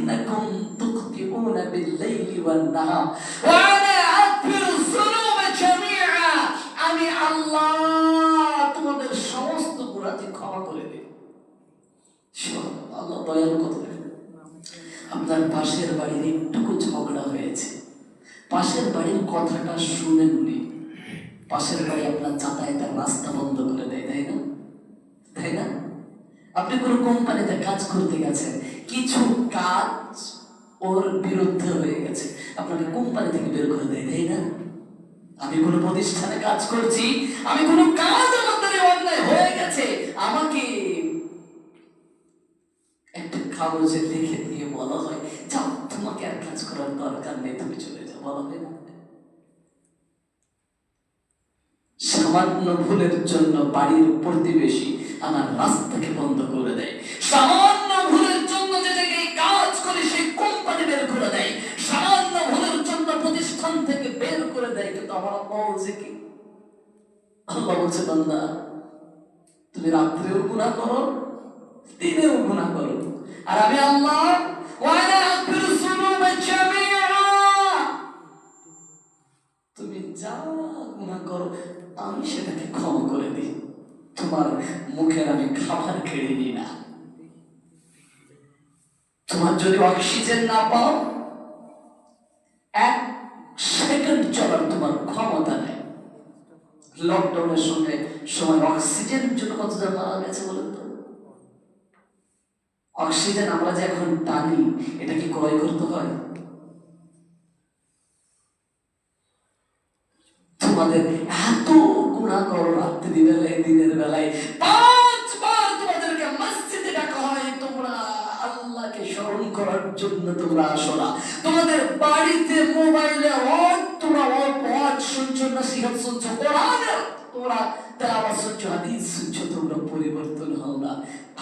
إنكم تخطئون بالليل والنهار وأنا أغفر الذنوب جميعا আমি আল্লাহ তোমাদের সমস্ত গুণাতি ক্ষমা করে দিই শোনো, আল্লাহ দয়ালু কত দেখেন আপনার পাশের বাড়ির একটুকু ঝগড়া হয়েছে পাশের বাড়ির কথাটা শুনেননি পাশের বাড়ি আপনার যাতায়াতের রাস্তা বন্ধ করে দেয় তাই না তাই না আপনি কোনো কোম্পানিতে কাজ করতে গেছেন কিছু কাজ ওর বিরুদ্ধে হয়ে গেছে। আপনাকে কোম্পানি থেকে বের করে দেয়, তাই না? আমি কোনো প্রতিষ্ঠানে কাজ করছি, আমি কোনো কাজ আমার অন্যায় হয়ে গেছে, আমাকে একটা কাগজে লিখে দিয়ে বলা হয়, যাও, তোমাকে আর কাজ করার দরকার নেই, তুমি চলে যাও। বলা হয় না। সামান্য ভুলের জন্য বাড়ির প্রতিবেশী আমার রাস্তাকে বন্ধ করে দেয়। সামান্য তুমি আমি যা গুণা করো, আমি সেটাকে ক্ষমা করে দিই। তোমার মুখের আমি খাবার কেড়ে নিই না। তোমার যদি অক্সিজেন না পাও এক সেকেন্ড চলার তোমার ক্ষমতা নেই লকডাউনের সঙ্গে সময় অক্সিজেনের জন্য কতজন মারা গেছে বলেন তো? অক্সিজেন আমরা যে এখন টানি এটা কি ক্রয় করতে হয়? তোমাদের এত গুণা করো রাত্রি বেলায় দিনের বেলায়। পাঁচবার তোমাদেরকে মসজিদে ডাকা হয়, তোমরা আল্লাহকে স্মরণ করার জন্য তোমরা আসো না। তোমাদের বাড়িতে মোবাইলে অন ওয়াজ শুনছো নসিহত শুনছো কোরআনের তোমরা তেলাওয়াত শুনছো হাদিস শুনছো তোমরা পরিবর্তন হও না।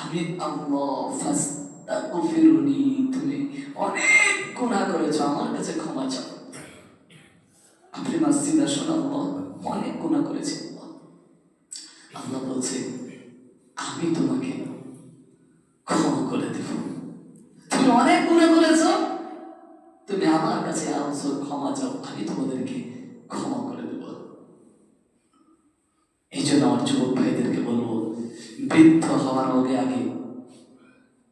আমি আল্লাহ, ফাস্তাগফিরুনি, তুমি অনেক গুনাহ করেছ, আমার কাছে ক্ষমা চাও। আপনি আল্লাহ অনেক আল্লাহ। আল্লাহ বলছে, আমি তোমাকে ক্ষমা করে দেব। তুমি অনেক গুণা করেছ, তুমি আমার কাছে আসো ক্ষমা চাও, আমি তোমাদেরকে ক্ষমা করে দেব এই জন্য আমার যুবক ভাইদেরকে বলব বৃদ্ধ হওয়ার আগে আগে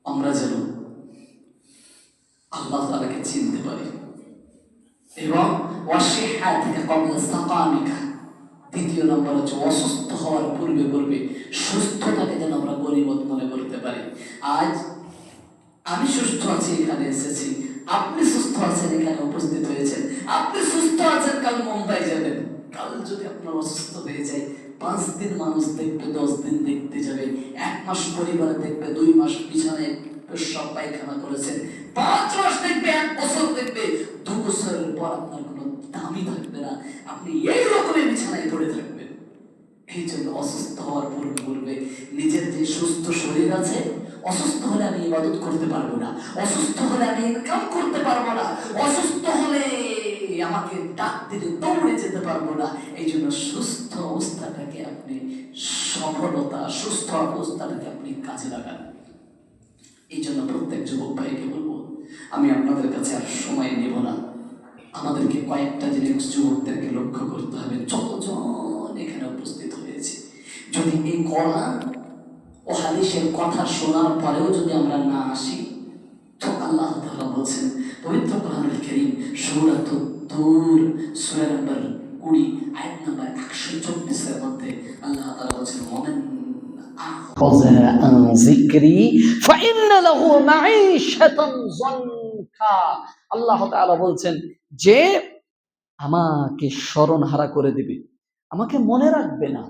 আমরা যেন আল্লাহ তালাকে চিনতে পারি এবং ওয়াসিহা থেকে কবলা সাকামিকা দ্বিতীয় নম্বর হচ্ছে অসুস্থ হওয়ার পূর্বে পূর্বে সুস্থতাকে যেন আমরা গরিবত মনে করতে পারি আজ আমি সুস্থ আছি এখানে এসেছি। আপনি সুস্থ আছেন এখানে উপস্থিত হয়েছেন। আপনি সুস্থ আছেন, কাল মুম্বাই যাবেন। কাল যদি আপনার অসুস্থ হয়ে যায়, পাঁচ দিন মানুষ দেখবে, দশ দিন দেখতে যাবে। এক মাস পরিবার দেখবে, দুই মাস বিছানায় সব পায়খানা করেছেন পাঁচ মাস দেখবে, এক বছর দেখবে। দু বছরের পর আপনার কোনো দামই থাকবে না। আপনি এই রকমের বিছানায় পড়ে থাকবেন। এই জন্য অসুস্থ হওয়ার পূর্বে পূর্বে নিজের যে সুস্থ শরীর আছে, অসুস্থ হলে আমি ইবাদত করতে পারব না। অসুস্থ হলে আমি ইনকাম করতে পারব না। অসুস্থ হলে আমাকে ডাক দিলে দৌড়ে যেতে পারব না। এই জন্য সুস্থ অবস্থাটাকে আপনি, সফলতা, সুস্থ অবস্থাটাকে আপনি কাজে লাগান। এই জন্য প্রত্যেক যুবক ভাইকে বলব, আমি আপনাদের কাছে আর সময় নেব না। আমাদেরকে কয়েকটা জিনিস যুবকদেরকে লক্ষ্য করতে হবে। যতজন যদি এই কোরআন ও হাদিসের কথা শোনার পরেও যদি আমরা না আসি তো আল্লাহ তাআলা বলছেন পবিত্র কোরআনুল কারীম সূরা তুর সূরা নম্বর 20 আয়াত নম্বর 124 এর মধ্যে আল্লাহ তাআলা বলছেন মুমিন أخذ عن ذكري فإن له معيشة ضنكا আল্লাহ তাআলা বলছেন যে আমাকে স্মরণ হারা করে দিবে আমাকে মনে রাখবে না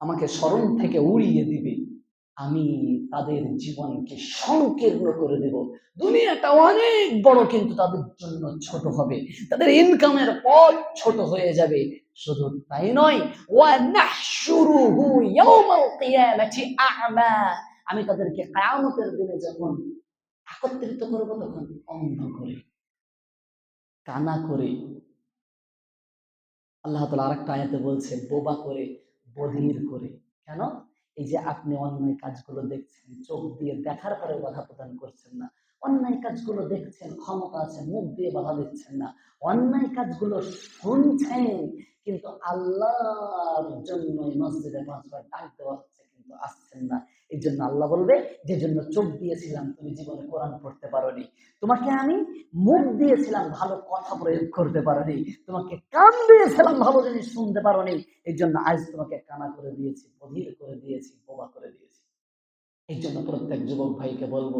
আমাকে স্মরণ থেকে উড়িয়ে দিবে। আমি তাদের জীবনকে সংকীর্ণ করে দেব। দুনিয়াটা অনেক বড়, কিন্তু তাদের জন্য ছোট হবে। তাদের ইনকামের পথ ছোট হয়ে যাবে। শুধু তাই নয় আ'মা। তাদেরকে কায়ামতের দিনে যখন একত্রিত করব, তখন অন্ধ করে কানা করে, আল্লাহ তাআলা আরেকটা আয়াতে বলছে, বোবা করে বধির করে। কেন? এই যে আপনি অন্যায় কাজগুলো দেখছেন, চোখ দিয়ে দেখার পরে বাধা প্রদান করছেন না। অন্যায় কাজগুলো দেখছেন, ক্ষমতা আছে, মুখ দিয়ে বাধা দিচ্ছেন না। অন্যায় কাজগুলো শুনছেন, কিন্তু আল্লাহর জন্য মসজিদে পাঁচবার ডাক দেওয়া হচ্ছে, কিন্তু আসছেন না। এই জন্য আল্লাহ বলবে যে জন্য চোখ দিয়েছিলাম, তুমি জীবনে কোরআন পড়তে পারোনি। তোমাকে আমি মুখ দিয়েছিলাম, ভালো কথা প্রয়োগ করতে পারোনি। তোমাকে কান দিয়েছিলাম, ভালো জিনিস শুনতে পারোনি। এই জন্য আজ তোমাকে কানা করে দিয়েছি, বধির করে দিয়েছি, বোবা করে দিয়েছি। এই জন্য প্রত্যেক যুবক ভাইকে বলব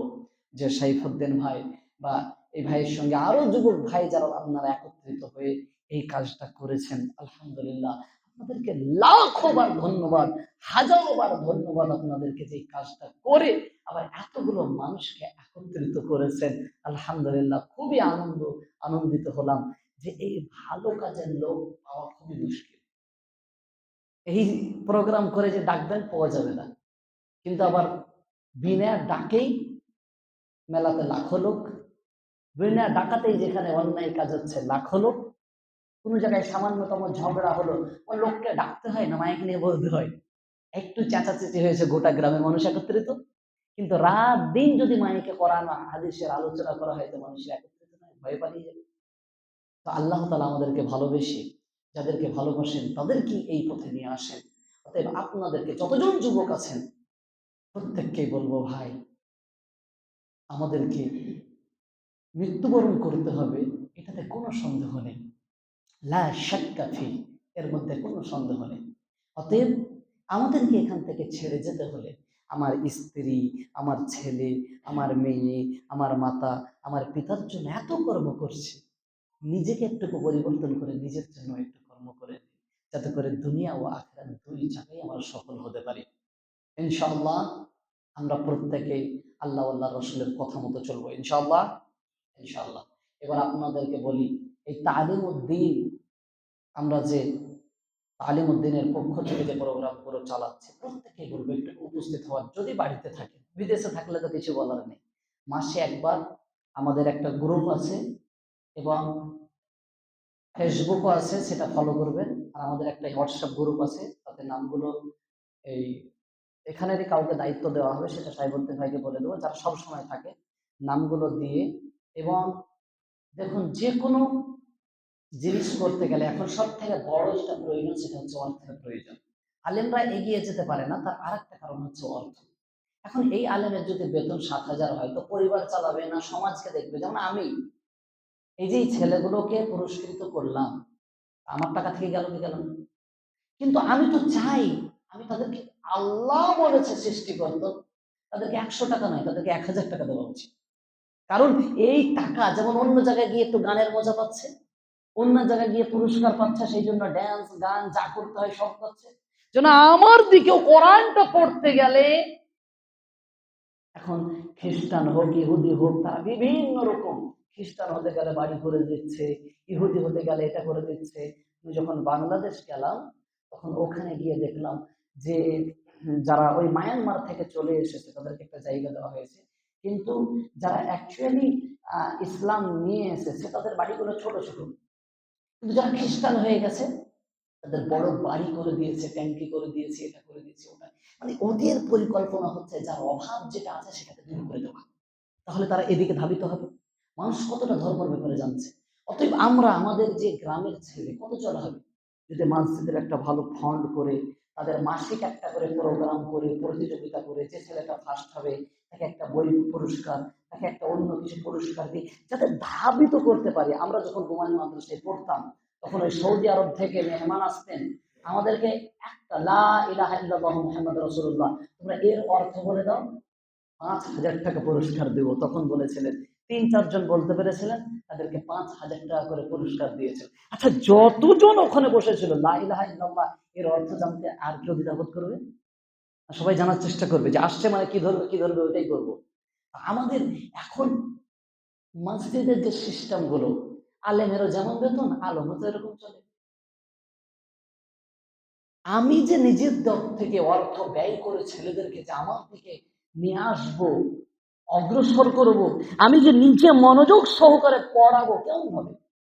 যে, সাইফুদ্দিন ভাই বা এই ভাইয়ের সঙ্গে আরও যুবক ভাই যারা আপনারা একত্রিত হয়ে এই কাজটা করেছেন, আলহামদুলিল্লাহ। আপনাদেরকে লাখো বার ধন্যবাদ হাজারো বার ধন্যবাদ আপনাদেরকে যে কাজটা করে আবার এতগুলো মানুষকে একত্রিত করেছেন। আলহামদুলিল্লাহ খুবই আনন্দ, আনন্দিত হলাম যে এই ভালো কাজের লোক পাওয়া খুবই মুশকিল। এই প্রোগ্রাম করে যে ডাকবেন পাওয়া যাবে না। কিন্তু আবার বিনা ডাকেই মেলাতে লাখো লোক, বিনা ডাকাতেই যেখানে অন্যায় কাজ হচ্ছে লাখো লোক। কোনো জায়গায় সামান্যতম ঝগড়া হলো ও লোককে ডাকতে হয় না, মাইক নিয়ে বলতে হয়। একটু চেঁচাচেঁচি হয়েছে গোটা গ্রামের মানুষ একত্রিত। কিন্তু রাত দিন যদি মাইকে করানো হাদিসের আলোচনা করা হয়, তো মানুষের একত্রিত নয়, ভয় পালিয়ে যাবে। তো আল্লাহ তালা আমাদেরকে ভালোবেসে, যাদেরকে ভালোবাসেন তাদেরকে এই পথে নিয়ে আসেন। অতএব আপনাদেরকে, যতজন যুবক আছেন, প্রত্যেককেই বলব, ভাই, আমাদেরকে মৃত্যুবরণ করতে হবে, এটাতে কোনো সন্দেহ নেই। লা এর মধ্যে কোনো সন্দেহ নেই। অতএব আমাদেরকে এখান থেকে ছেড়ে যেতে হলে আমার স্ত্রী, আমার ছেলে, আমার মেয়ে, আমার মাতা, আমার পিতার জন্য এত কর্ম করছে, নিজেকে একটু পরিবর্তন করে, নিজের জন্য একটু কর্ম করে, যাতে করে দুনিয়া ও আখেরাত দুই জায়গায় আমরা সফল হতে পারি। ইনশাআল্লাহ আমরা প্রত্যেকেই আল্লাহ আল্লাহ রসুলের কথা মতো চলবো। ইনশাআল্লাহ ইনশাআল্লাহ। এবার আপনাদেরকে বলি এই তালিম উদ্দিন আমরা যে তালিম উদ্দিনের পক্ষ থেকে যে প্রোগ্রামগুলো চালাচ্ছে প্রত্যেকেই বলব একটু উপস্থিত হওয়ার, যদি বাড়িতে থাকে, বিদেশে থাকলে তো কিছু বলার নেই। মাসে একবার আমাদের একটা গ্রুপ আছে এবং ফেসবুকও আছে, সেটা ফলো করবেন আর আমাদের একটা হোয়াটসঅ্যাপ গ্রুপ আছে তাতে নামগুলো এই এখানেরই কাউকে দায়িত্ব দেওয়া হবে, সেটা সাহেবুদ্দিন ভাইকে বলে দেবো, যারা সব সময় থাকে, নামগুলো দিয়ে। এবং দেখুন যে কোনো জিনিস করতে গেলে এখন সব থেকে বড় যেটা প্রয়োজন সেটা হচ্ছে অর্থের প্রয়োজন। আলেমরা এগিয়ে যেতে পারে না, তার আরেকটা কারণ হচ্ছে অর্থ। এখন এই আলেমের যদি বেতন সাত হাজার হয়, তো পরিবার চালাবে না, সমাজকে দেখবে। যেমন আমি, এই যে ছেলেগুলোকে পুরস্কৃত করলাম, আমার টাকা থেকে গেল কি গেল কিন্তু আমি তো চাই, আমি তাদেরকে আল্লাহ বলেছে সৃষ্টি করত, তাদেরকে একশো টাকা নয়, তাদেরকে এক হাজার টাকা দেওয়া উচিত। কারণ এই টাকা যেমন অন্য জায়গায় গিয়ে একটু গানের মজা পাচ্ছে অন্য জায়গায় গিয়ে পুরস্কার পাচ্ছে, সেই জন্য ড্যান্স গান যা করতে হয় সব করছে। যেন আমার দিকেও কোরআনটা পড়তে গেলে এখন খ্রিস্টান হোক, ইহুদি হোক, তারা বিভিন্ন রকম খ্রিস্টান হতে গেলে বাড়ি করে দিচ্ছে, ইহুদি হতে গেলে এটা করে দিচ্ছে। আমি যখন বাংলাদেশ গেলাম, তখন ওখানে গিয়ে দেখলাম যে যারা ওই মায়ানমার থেকে চলে এসেছে, তাদেরকে একটা জায়গা দেওয়া হয়েছে। কিন্তু যারা অ্যাকচুয়ালি ইসলাম নিয়ে এসেছে, তাদের বাড়িগুলো ছোট ছোট। যারা খ্রিস্টান হয়ে গেছে। তাদের বড় বাড়ি করে দিয়েছে, ট্যাঙ্কি করে দিয়েছে, এটা করে দিয়েছে, ওটা। মানে ওদের পরিকল্পনা হচ্ছে যার অভাব যেটা আছে সেটাকে দূর করে দেওয়া। তাহলে তারা এদিকে ধাবিত হবে। মানুষ কতটা ধর্মের ব্যাপারে জানছে? অতএব আমরা, আমাদের যে গ্রামের ছেলে, কত চলা হবে? যদি মানুষদের একটা ভালো ফান্ড করে, তাদের মাসিক একটা করে প্রোগ্রাম করে, প্রতিযোগিতা করে, যে ছেলেটা ফার্স্ট হবে তাকে একটা বই পুরস্কার, তাকে একটা অন্য কিছু পুরস্কার দিই যাতে ধাবিত করতে পারি। আমরা যখন হুমায়ুন মাদ্রাসায় পড়তাম, তখন ওই সৌদি আরব থেকে মেহমান আসতেন, আমাদেরকে একটা লা ইলাহা তোমরা এর অর্থ বলে দাও। পাঁচ হাজার টাকা পুরস্কার দেবো। তখন বলেছিলেন, তিন চারজন বলতে পেরেছিলেন, তাদেরকে পাঁচ হাজার টাকা করে পুরস্কার দিয়েছিল আচ্ছা যতজন ওখানে বসেছিল, লা ইলাহা ইল্লাল্লাহ, এর অর্থ জানতে আর কেউ দ্বিধাবোধ করবে? সবাই জানার চেষ্টা করবে যে আসছে মানে কি ধরবে কি ধরবে, ওইটাই করব। আমাদের এখন মসজিদের যে সিস্টেমগুলো, আলেমেরও যেমন বেতন, আলমও তো এরকম চলে। আমি যে নিজের দর থেকে অর্থ ব্যয় করে ছেলেদেরকে যে আমার নিয়ে আসব, অগ্রসর করব, আমি যে নিজে মনোযোগ সহকারে পড়াবো, কেমন হবে?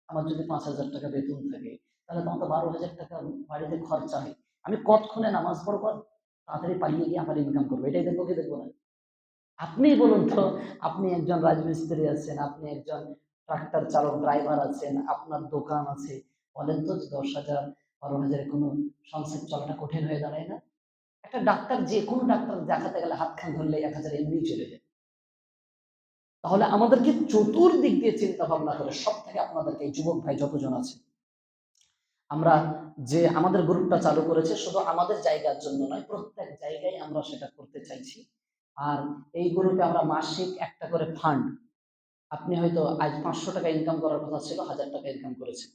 আমার যদি পাঁচ হাজার টাকা বেতন থাকে, তাহলে তো বারো হাজার টাকা বাড়িতে খরচা হয়। আমি কতক্ষণে নামাজ পড়ব? তাড়াতাড়ি পালিয়ে গিয়ে আমার ইনকাম করব। এটাই দেখব কি দেখব না। আপনি বলুন তো, আপনি একজন রাজমিস্ত্রি আছেন, আপনি একজন ট্রাক্টর চালক ড্রাইভার আছেন, আপনার দোকান আছে, বলেন তো দশ হাজার বারো হাজারে কোনো সংসার চলাটা কঠিন হয়ে দাঁড়ায় না? একটা ডাক্তার, যে কোনো ডাক্তার দেখাতে গেলে হাত খান ধরলে এক হাজার এমনি চলে যায়। তাহলে আমাদেরকে চতুর্দিক দিয়ে চিন্তা ভাবনা করে সব থেকে আপনাদেরকে, এই যুবক ভাই যতজন আছে, আমরা যে আমাদের গ্রুপটা চালু করেছে শুধু আমাদের জায়গার জন্য নয়, প্রত্যেক জায়গায় আমরা সেটা করতে চাইছি। আর এই গ্রুপে আমরা মাসিক একটা করে ফান্ড আপনি হয়তো আজ পাঁচশো টাকা ইনকাম করার কথা ছিল, হাজার টাকা ইনকাম করেছেন।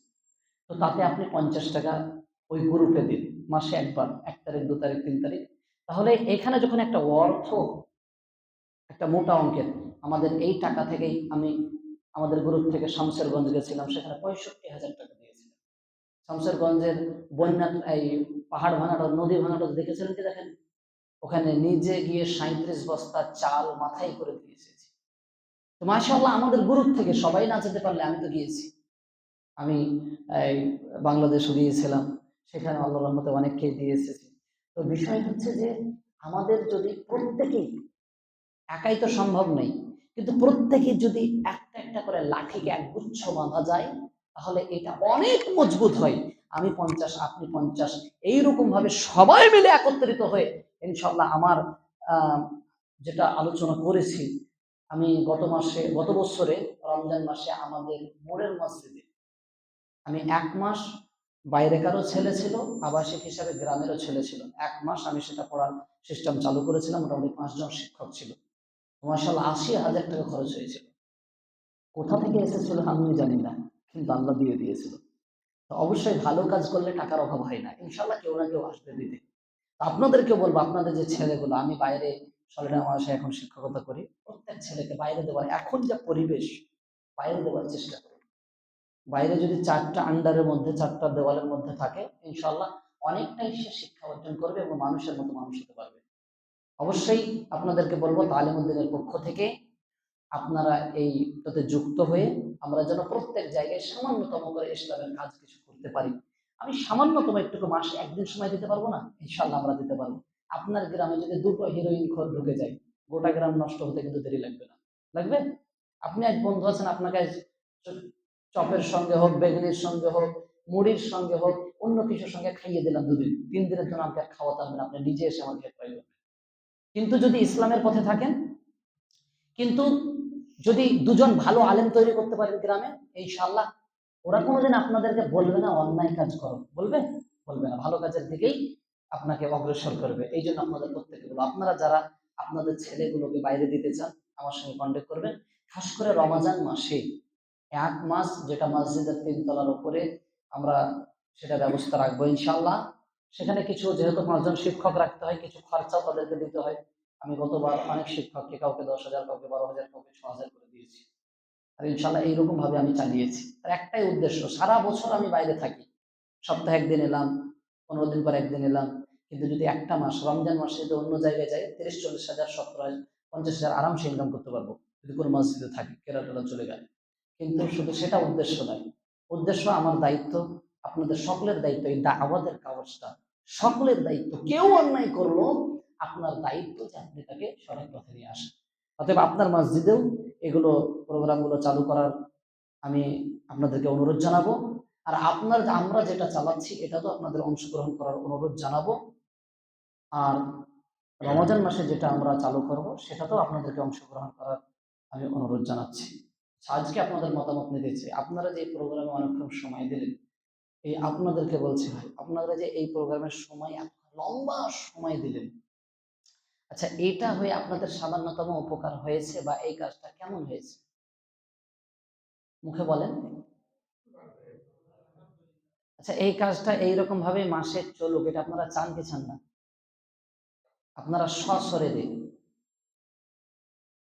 তো তাতে আপনি পঞ্চাশ টাকা ওই গ্রুপে দিন, মাসে একবার, এক তারিখ, দু তারিখ, তিন তারিখ। তাহলে এখানে যখন একটা অর্থ, একটা মোটা অঙ্কের, আমাদের এই টাকা থেকেই আমি আমাদের গ্রুপ থেকে শামসেরগঞ্জ গেছিলাম, সেখানে পঁয়ষট্টি হাজার টাকা দিয়েছিলাম। শামসেরগঞ্জের বন্যা এই পাহাড় ভাঙাটা, নদী ভাঙাটা দেখেছিলেন কি দেখেন ওখানে নিজে গিয়ে সাঁত্রিশ বস্তা চাল মাথায় করে দিয়ে এসেছি। তো মাশাল্লাহ আমাদের গ্রুপ থেকে সবাই না যেতে পারলে আমি তো গিয়েছি। আমি বাংলাদেশও গিয়েছিলাম। সেখানে আল্লাহ রহমতে অনেককে দিয়ে এসেছি। তো বিষয় হচ্ছে যে, আমাদের যদি প্রত্যেকেই, একাই তো সম্ভব নেই, কিন্তু প্রত্যেকে যদি একটা একটা করে লাঠিকে একগুচ্ছ বাঁধা যায়, তাহলে এটা অনেক মজবুত হয়। আমি পঞ্চাশ, আপনি পঞ্চাশ এইরকম ভাবে সবাই মিলে একত্রিত হয়ে ইনশাল্লাহ আমার যেটা আলোচনা করেছি, আমি গত মাসে, গত বছরে রমজান মাসে আমাদের মোড়ের মসজিদে, আমি এক মাস বাইরেকারও ছেলে ছিল, আবাসিক হিসাবে গ্রামেরও ছেলে ছিল। এক মাস আমি সেটা পড়ার সিস্টেম চালু করেছিলাম, মোটামুটি পাঁচজন শিক্ষক ছিল। মাসাল্লাহ আশি হাজার টাকা খরচ হয়েছিল। কোথা থেকে এসেছিল আমিও জানি না, কিন্তু আল্লাহ দিয়ে দিয়েছিল। তো অবশ্যই ভালো কাজ করলে টাকার অভাব হয় না। ইনশাল্লাহ কেউ না কেউ আসবে দিতে। আপনাদেরকে বলব, আপনাদের যে ছেলেগুলো, আমি বাইরে সলিনা মাসে এখন শিক্ষকতা করি, প্রত্যেক ছেলেকে বাইরে দেওয়ার, এখন যা পরিবেশ, বাইরে দেওয়ার চেষ্টা করি। বাইরে যদি চারটা আন্ডারের মধ্যে, চারটা দেওয়ালের মধ্যে থাকে ইনশাল্লাহ অনেকটাই সে শিক্ষা অর্জন করবে এবং মানুষের মতো মানুষ হতে পারবে। অবশ্যই আপনাদেরকে বলব, তালিমুদ্দিনের পক্ষ থেকে আপনারা এইটাতে যুক্ত হয়ে আমরা যেন প্রত্যেক জায়গায় সামান্যতম করে ইসলামের কাজ কিছু করতে পারি। আমি সামান্যতম একটুকু মাসে একদিন সময় দিতে পারব না? ইনশাল্লাহ আমরা দিতে পারব। আপনার গ্রামে যদি দুটো হিরোইন খোর ঢুকে যায়, গোটা গ্রাম নষ্ট হতে কিন্তু দেরি লাগবে না। লাগবে? আপনি এক বন্ধু আছেন, আপনাকে চপের সঙ্গে হোক, বেগুনির সঙ্গে হোক, মুড়ির সঙ্গে হোক, অন্য কিছুর সঙ্গে খাইয়ে দিলাম দুদিন। তিন দিনের জন্য আর খাওয়াতে হবে না, আপনি নিজে এসে আমাকে খাইয়ে দেবেন। কিন্তু যদি ইসলামের পথে থাকেন, কিন্তু যদি দুজন ভালো আলেম তৈরি করতে পারেন গ্রামে এই ইনশাল্লাহ ওরা কোনোদিন আপনাদেরকে বলবে না, অন্যায় কাজ করো। বলবে? বলবে না। ভালো কাজের দিকেই আপনাকে অগ্রসর করবে। এই জন্য আপনাদের প্রত্যেকে বলব, আপনারা যারা আপনাদের ছেলেগুলোকে বাইরে দিতে চান, আমার সঙ্গে কন্ট্যাক্ট করবেন। খাস করে রমাজান মাসে, এক মাস যেটা মসজিদের তিনতলার উপরে আমরা সেটা ব্যবস্থা রাখব ইনশাল্লাহ সেখানে কিছু যেহেতু পাঁচজন শিক্ষক রাখতে হয়, কিছু খরচাও তাদেরকে দিতে হয়। আমি গতবার অনেক শিক্ষককে কাউকে দশ হাজার, কাউকে বারো হাজার, কাউকে ছ হাজার করে দিয়েছি। আর ইনশাল্লাহ এইরকম ভাবে আমি চালিয়েছি। আর একটাই উদ্দেশ্য, সারা বছর আমি বাইরে থাকি। সপ্তাহে একদিন এলাম, পনেরো দিন পর একদিন এলাম। কিন্তু যদি একটা মাস, রমজান মাসে যদি অন্য জায়গায় যাই, তিরিশ, চল্লিশ হাজার, সত্তর হাজার, পঞ্চাশ হাজার আরামসে ইনকাম করতে পারব। যদি কোনো মসজিদে থাকি কেরা টেরা চলে গেলে। কিন্তু শুধু সেটা উদ্দেশ্য নয়। উদ্দেশ্য আমার দায়িত্ব, আপনাদের সকলের দায়িত্ব, এই দাওয়াতের কাগজটা সকলের দায়িত্ব। কেউ অন্যায় করল আপনার দায়িত্ব যে আপনি তাকে সঠিক পথে নিয়ে আসেন। অতএব আপনার মসজিদেও এগুলো প্রোগ্রামগুলো চালু করার আমি আপনাদেরকে অনুরোধ জানাব। আর আপনার, আমরা যেটা চালাচ্ছি, এটা তো আপনাদের অংশগ্রহণ করার অনুরোধ জানাব। আর রমজান মাসে যেটা আমরা চালু করব, সেটাতেও আপনাদেরকে অংশগ্রহণ করার আমি অনুরোধ জানাচ্ছি। আজকে আপনাদের মতামত নিতে চাই। আপনারা যে প্রোগ্রামে অনেকক্ষণ সময় দিলেন, এই আপনাদেরকে বলছি ভাই, আপনারা যে এই প্রোগ্রামের সময় লম্বা সময় দিলেন আচ্ছা এটা হয়ে আপনাদের সামান্যতম উপকার হয়েছে বা এই কাজটা কেমন হয়েছে? মুখে বলেন। আচ্ছা এই কাজটা এইরকম ভাবে মাসে চলুক, এটা আপনারা চান কি চান না? আপনারা সশরীরে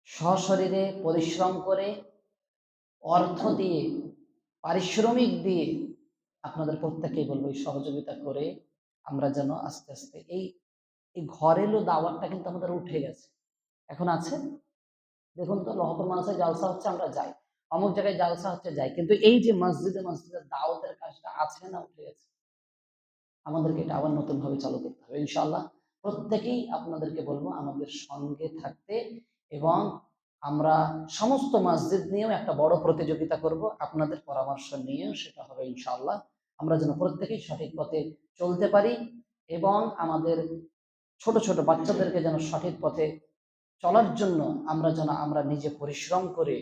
সশরীরে পরিশ্রম করে অর্থ দিয়ে, পারিশ্রমিক দিয়ে আপনাদের প্রত্যেকেই বলব এই সহযোগিতা করে আমরা যেন আস্তে আস্তে এই এই ঘরেলো দাওয়াতটা কিন্তু আমাদের উঠে গেছে। এখন আছে? দেখুন তো লহপুর মানুষের জালসা হচ্ছে আমরা যাই। অমুক জায়গায় জালসা হচ্ছে যাই। কিন্তু এই যে মসজিদে মসজিদের দাওয়াতের কাজটা আছে না উঠে গেছে? আমাদেরকে এটা আবার নতুন ভাবে চালু করতে হবে। ইনশাল্লাহ প্রত্যেকেই আপনাদেরকে বলব আমাদের সঙ্গে থাকতে এবং আমরা সমস্ত মসজিদ নিয়েও একটা বড় প্রতিযোগিতা করব। আপনাদের পরামর্শ নিয়েও সেটা হবে ইনশাল্লাহ আমরা যেন প্রত্যেকেই সঠিক পথে চলতে পারি এবং আমাদের ছোট ছোট বাচ্চাদেরকে যেন সঠিক পথে চলার জন্য আমরা যেন, আমরা নিজে পরিশ্রম করে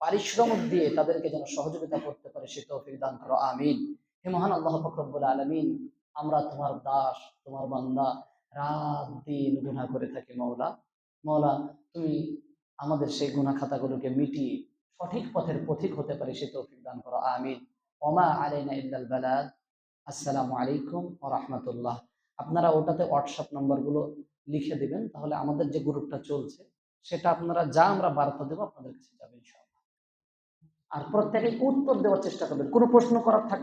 পারিশ্রমিক দিয়ে তাদেরকে যেন সহযোগিতা করতে পারে, সে তৌফিক দান করো, আমিন। হে মহান আল্লাহ ফকরবুল আলমিন, আমরা তোমার দাস, তোমার বান্দা, রাত দিন গুণা করে থাকি মৌলা মৌলা তুমি আমাদের সেই গুণা খাতাগুলোকে মিটিয়ে সঠিক পথের পথিক হতে পারে, সে তৌফিক দান করো, আমিন। ওমা আলাইনা ইল্লাল বালাদ আসসালামু আলাইকুম ও রহমতুল্লাহ। আপনারা ওটাতে হোয়াটসঅ্যাপ নম্বরগুলো লিখে দেবেন, তাহলে আমাদের যে গ্রুপটা চলছে, সেটা আপনারা যা আমরা বার্তা দেবো আপনাদের কাছে যাবে ইনশাআল্লাহ। আর প্রত্যেকে উত্তর দেওয়ার চেষ্টা করবেন। কোনো প্রশ্ন করার থাকলে